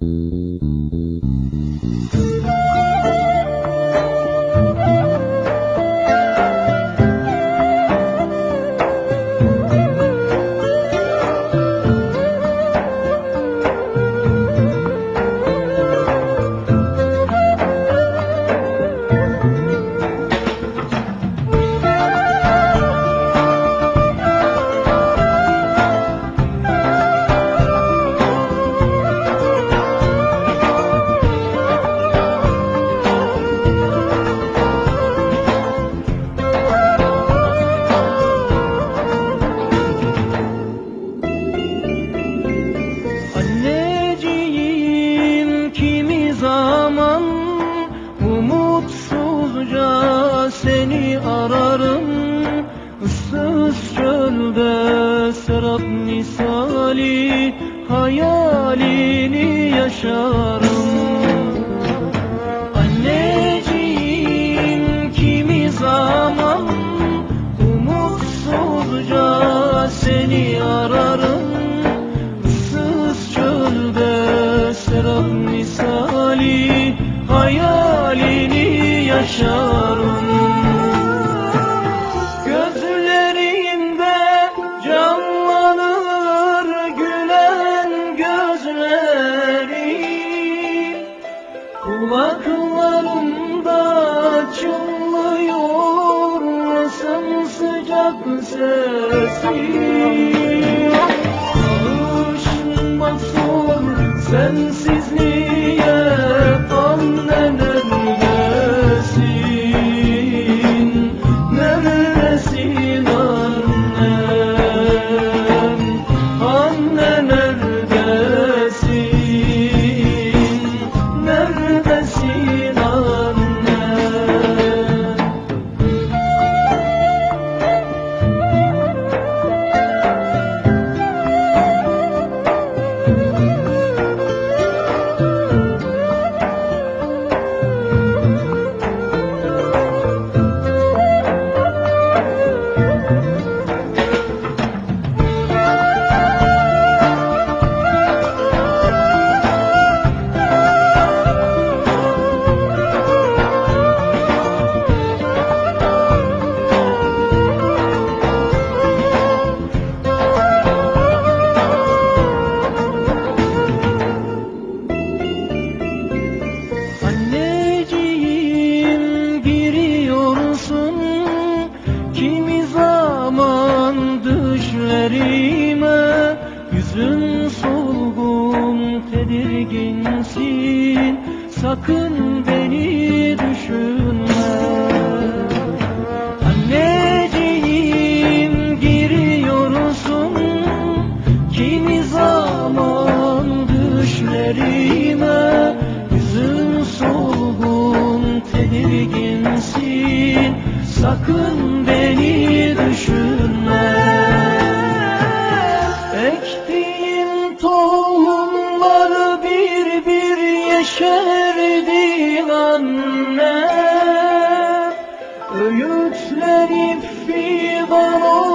Mm-hmm. şarap nisali Hayalini yaşarım. açılıyor sımsıcak sesin Alışmak zor sensizliğe anne? bilginsin Sakın beni düşünme. Yeşerdin anne Öğütlenip figan